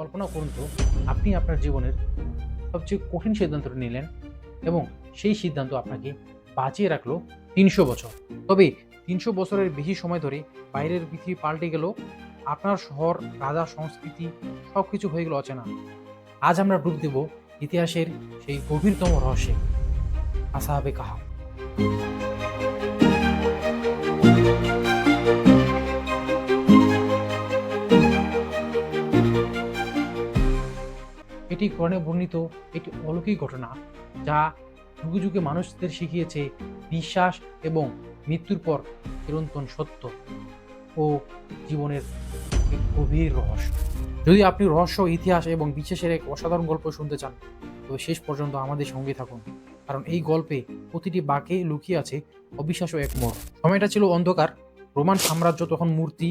কল্পনা করুন তো, আপনি আপনার জীবনের সবচেয়ে কঠিন সিদ্ধান্তটা নিলেন এবং সেই সিদ্ধান্ত আপনাকে বাঁচিয়ে রাখল তিনশো বছর। তবে তিনশো বছরের বেশি সময় ধরে বাইরের পৃথিবী পাল্টে গেল, আপনার শহর, রাজা, সংস্কৃতি সব কিছু হয়ে গেল অচেনা। আজ আমরা ডুব দেব ইতিহাসের সেই গভীরতম রহস্যে। আসাহাবে কাহা। এটি কোরআনে বর্ণিত একটি অলৌকিক ঘটনা, যা যুগে যুগে মানুষদের শিখিয়েছে বিশ্বাস এবং মৃত্যুর পর চিরন্তন সত্য ও জীবনের এক গভীর রহস্য। যদি আপনি রহস্য, ইতিহাস এবং বিশেষের এক অসাধারণ গল্প শুনতে চান, তবে শেষ পর্যন্ত আমাদের সঙ্গে থাকুন, কারণ এই গল্পে প্রতিটি বাঁকে লুকিয়ে আছে অবিশ্বাস্য এক মোড় সময়টা ছিল অন্ধকার, রোমান সাম্রাজ্য তখন মূর্তি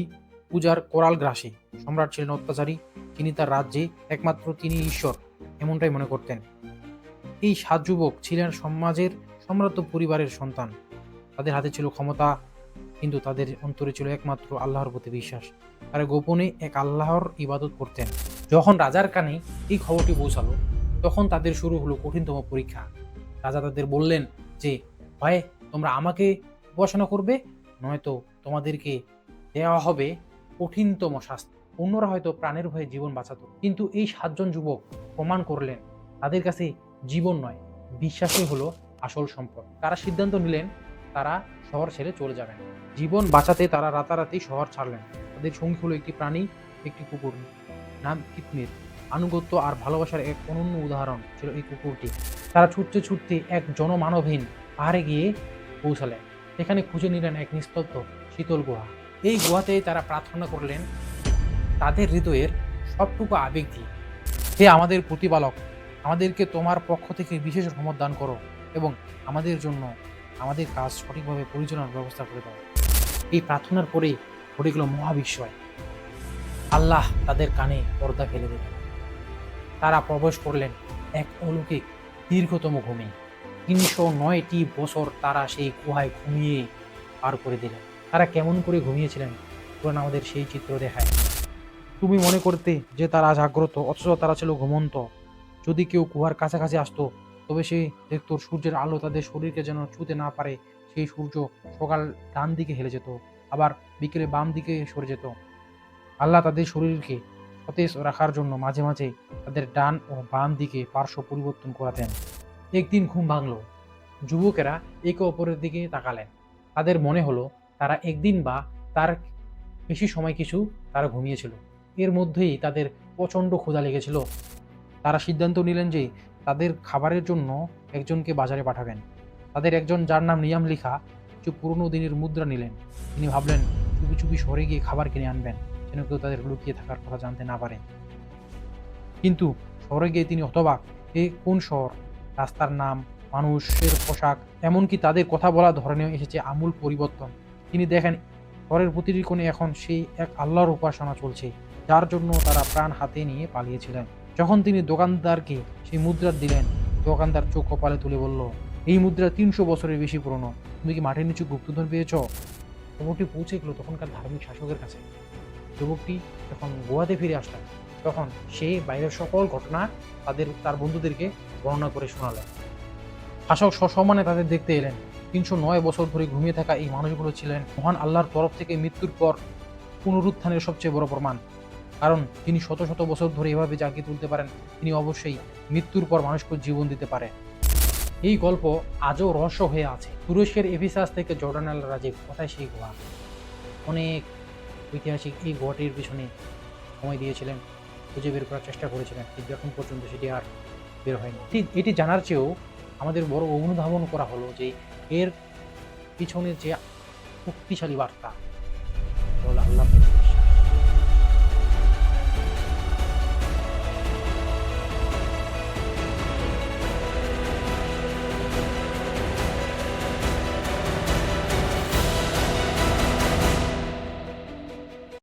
পূজার কোরাল গ্রাসে। সম্রাট ছিলেন অত্যাচারী তিনি তার রাজ্যে একমাত্র তিনি ঈশ্বর, এমনটাই মনে করতেন। এই সাত যুবক ছিলেন সমাজের সম্রাট পরিবারের সন্তান। তাদের হাতে ছিল ক্ষমতা, কিন্তু তাদের অন্তরে ছিল একমাত্র আল্লাহর প্রতি বিশ্বাস। তারা গোপনে এক আল্লাহর ইবাদত করতেন। যখন রাজার কানে এই খবরটি পৌঁছালো, তখন তাদের শুরু হলো কঠিনতম পরীক্ষা। রাজা তাদের বললেন যে হয় তোমরা আমাকে উপাসনা করবে, নয়তো তোমাদেরকে দেওয়া হবে কঠিনতম শাস্তি। অন্যরা হয়তো প্রাণের ভয়ে জীবন বাঁচাতো। কিন্তু এই সাতজন যুবক প্রমাণ করলেন, তাদের কাছে জীবন নয়, বিশ্বাসই হলো আসল সম্পদ। তারা সিদ্ধান্ত নিলেন, তারা শহর ছেড়ে চলে যাবেন। জীবন বাঁচাতে তারা রাতারাতি শহর ছাড়লেন। তাদের সঙ্গী হলো একটি প্রাণী, একটি কুকুর। নাম কিতমির আনুগত্য আর ভালোবাসার এক অনন্য উদাহরণ ছিল এই কুকুরটি। তারা ছুটতে ছুটতে এক জনমানবহীন পাহাড়ে গিয়ে পৌঁছালেন। সেখানে খুঁজে নিলেন এক নিস্তব্ধ শীতল গুহা। এই গুহাতেই তারা প্রার্থনা করলেন তাদের হৃদয়ের সবটুকু আবেগ দিয়ে। হে আমাদের প্রতিপালক, আমাদেরকে তোমার পক্ষ থেকে বিশেষ রহমত দান করো এবং আমাদের জন্য আমাদের কাজ সঠিকভাবে পরিচালনার ব্যবস্থা করে দাও। এই প্রার্থনার পরে ঘটে গেল মহাবিস্ময়। আল্লাহ তাদের কানে পর্দা ফেলে দিলেন। তারা প্রবেশ করলেন এক অলৌকিক দীর্ঘতম ঘুমে তিনশো নয়টি বছর তারা সেই গুহায় ঘুমিয়ে পার করে দিলেন। তারা কেমন করে ঘুমিয়েছিলেন? পুরাণ আমাদের সেই চিত্র দেখায়। তুমি মনে করতে যে তারা জাগ্রত অথচ তারা ছিল ঘুমন্ত। যদি কেউ গুহার কাছাকাছি আসতো, তবে সে দেখতো সূর্যের আলো তাদের শরীরকে যেন ছুঁতে না পারে, সেই সূর্য সকাল ডান দিকে হেলে যেত, আবার বিকেলে বাম দিকে সরে যেত। আল্লাহ তাদের শরীরকে সতেজ রাখার জন্য মাঝে মাঝে তাদের ডান ও বাম দিকে পার্শ্ব পরিবর্তন করাতেন। একদিন ঘুম ভাঙল। যুবকেরা একে অপরের দিকে তাকালেন। তাদের মনে হলো, তারা একদিন বা তার বেশি সময় কিছু তারা ঘুমিয়েছিল। এর মধ্যেই তাদের প্রচণ্ড ক্ষুধা লেগেছিল। তারা সিদ্ধান্ত নিলেন যে তাদের খাবারের জন্য একজনকে বাজারে পাঠাবেন। তাদের একজন যার নাম নিয়াম লিখা, কিছু পুরনো দিনের মুদ্রা নিলেন। তিনি ভাবলেন, চুপি চুপি শহরে গিয়ে খাবার কিনে আনবেন, যেন কেউ তাদের লুকিয়ে থাকার কথা জানতে না পারে। কিন্তু শহরে গিয়ে তিনি হতবাক, এ কোন শহর? রাস্তার নাম, মানুষের পোশাক, এমনকি তাদের কথা বলা ধরনেও এসেছে আমূল পরিবর্তন। তিনি দেখেন শহরের প্রতিটি কোণে এখন সেই এক আল্লাহর উপাসনা চলছে। যার জন্য তারা প্রাণ হাতে নিয়ে পালিয়েছিলেন। যখন তিনি দোকানদারকে সেই মুদ্রা দিলেন, দোকানদার চোখ কপালে তুলে বলল, এই মুদ্রা তিনশো বছরের বেশি পুরনো। তুমি কি মাটির নিচে গুপ্তধন পেয়েছ? খবরটি পৌঁছে গেল তখনকার ধার্মিক শাসকের কাছে। যুবকটি যখন গোয়াতে ফিরে আসলেন, তখন সে বাইরের সকল ঘটনা তাদের, তার বন্ধুদেরকে বর্ণনা করে শোনালেন। শাসক সসম্মানে তাদের দেখতে এলেন। তিনশো নয় বছর ধরে ঘুমিয়ে থাকা এই মানুষগুলো ছিলেন মহান আল্লাহর তরফ থেকে মৃত্যুর পর পুনরুত্থানের সবচেয়ে বড় প্রমাণ। কারণ তিনি শত শত বছর ধরে এভাবে জাগিয়ে তুলতে পারেন, তিনি অবশ্যই মৃত্যুর পর মানুষকে জীবন দিতে পারেন। এই গল্প আজও রহস্য হয়ে আছে। তুরস্কের এফিসাস থেকে জর্ডানাল রাজে কোথায় সেই গুহা। অনেক ঐতিহাসিক এই গুহাটির পিছনে সময় দিয়েছিলেন, খুঁজে বের করার চেষ্টা করেছিলেন, কিন্তু এখন পর্যন্ত সেটি আর বের হয়নি। ঠিক এটি জানার চেয়েও আমাদের বড় অনুধাবন করা হলো যে এর পিছনে যে শক্তিশালী বার্তা আল্লাহ